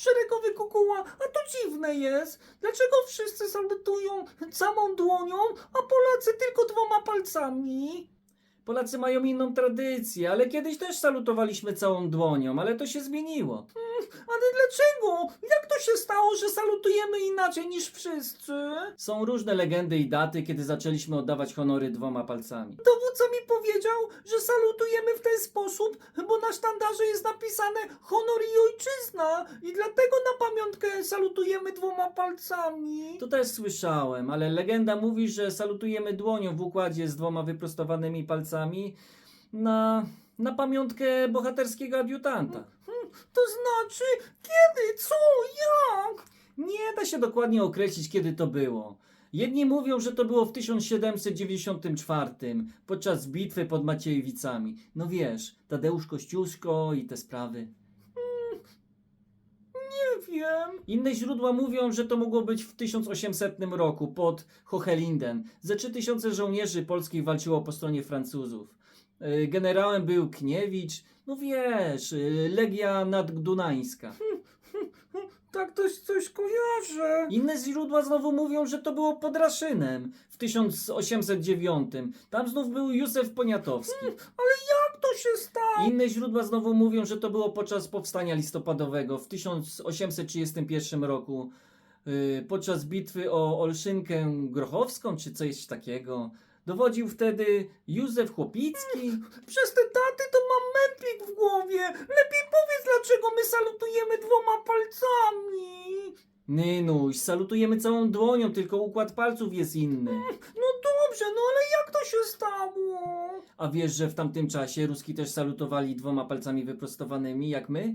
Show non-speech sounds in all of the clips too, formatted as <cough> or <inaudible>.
szeregowy kukuła, a to dziwne jest. Dlaczego wszyscy salutują całą dłonią, a Polacy tylko dwoma palcami? Polacy mają inną tradycję, ale kiedyś też salutowaliśmy całą dłonią, ale to się zmieniło. ale dlaczego? Jak to się stało, że salutujemy inaczej niż wszyscy? Są różne legendy i daty, kiedy zaczęliśmy oddawać honory dwoma palcami. Dowódca mi powiedział, że salutujemy w ten sposób, bo na sztandarze jest napisane honor i ojczyzna i dlatego na pamiątkę salutujemy dwoma palcami. To też słyszałem, ale legenda mówi, że salutujemy dłonią w układzie z dwoma wyprostowanymi palcami na, na pamiątkę bohaterskiego adiutanta. To znaczy, kiedy, co, jak? Nie da się dokładnie określić, kiedy to było. Jedni mówią, że to było w 1794, podczas bitwy pod Maciejewicami. No wiesz, Tadeusz Kościuszko i te sprawy. Wiem. Inne źródła mówią, że to mogło być w 1800 roku pod Hochelinden. Ze 3000 żołnierzy polskich walczyło po stronie Francuzów. Y, Generałem był Kniewicz, no wiesz, y, Legia Naddunańska. Tak to coś kojarzę. Inne źródła znowu mówią, że to było pod Raszynem w 1809. Tam znów był Józef Poniatowski. ale to się stało? Inne źródła znowu mówią, że to było podczas powstania listopadowego w 1831 roku. y, podczas bitwy o Olszynkę Grochowską, czy coś takiego. Dowodził wtedy Józef Chłopicki. <laughs> Przez te daty to mam mętlik w głowie. Lepiej powiedz, dlaczego my salutujemy dwoma palcami. Nynuś, salutujemy całą dłonią, tylko układ palców jest inny. No dobrze, no ale jak to się stało? A wiesz, że w tamtym czasie Ruski też salutowali dwoma palcami wyprostowanymi, jak my?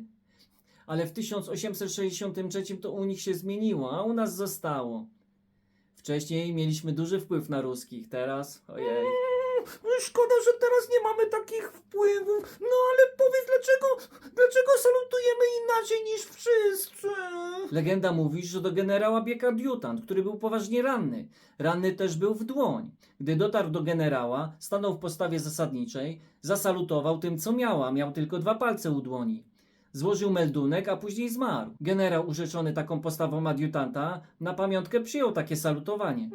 Ale w 1863 to u nich się zmieniło, a u nas zostało. Wcześniej mieliśmy duży wpływ na ruskich, teraz ojej. Szkoda, że teraz nie mamy takich wpływów. No ale powiedz, dlaczego, dlaczego salutujemy inaczej niż wszyscy? Legenda mówi, że do generała biegł adiutant, który był poważnie ranny. Ranny też był w dłoń. Gdy dotarł do generała, stanął w postawie zasadniczej, zasalutował tym, co miała. Miał tylko dwa palce u dłoni. Złożył meldunek, a później zmarł. Generał urzeczony taką postawą adiutanta na pamiątkę przyjął takie salutowanie.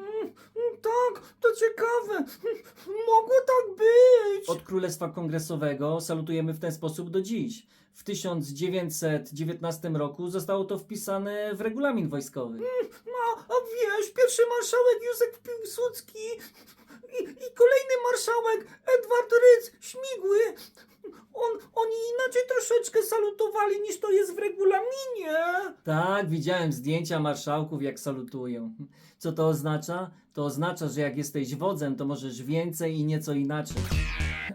Tak, to ciekawe. Mogło tak być. Od Królestwa Kongresowego salutujemy w ten sposób do dziś. W 1919 roku zostało to wpisane w regulamin wojskowy. No, a wiesz, pierwszy marszałek Józef Piłsudski i, i kolejny marszałek Edward Rydz Śmigły on, oni inaczej troszeczkę salutowali niż to jest w regulaminie. Tak, widziałem zdjęcia marszałków jak salutują. Co to oznacza? To oznacza, że jak jesteś wodzem, to możesz więcej i nieco inaczej.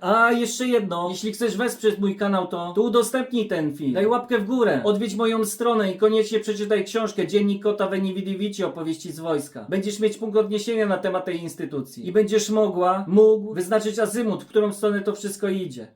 A, jeszcze jedno. Jeśli chcesz wesprzeć mój kanał, to, to udostępnij ten film. Daj łapkę w górę. Odwiedź moją stronę i koniecznie przeczytaj książkę Dziennik Kota Weniwidiwici opowieści z wojska. Będziesz mieć punkt odniesienia na temat tej instytucji. I będziesz mogła, mógł wyznaczyć azymut, w którą stronę to wszystko idzie.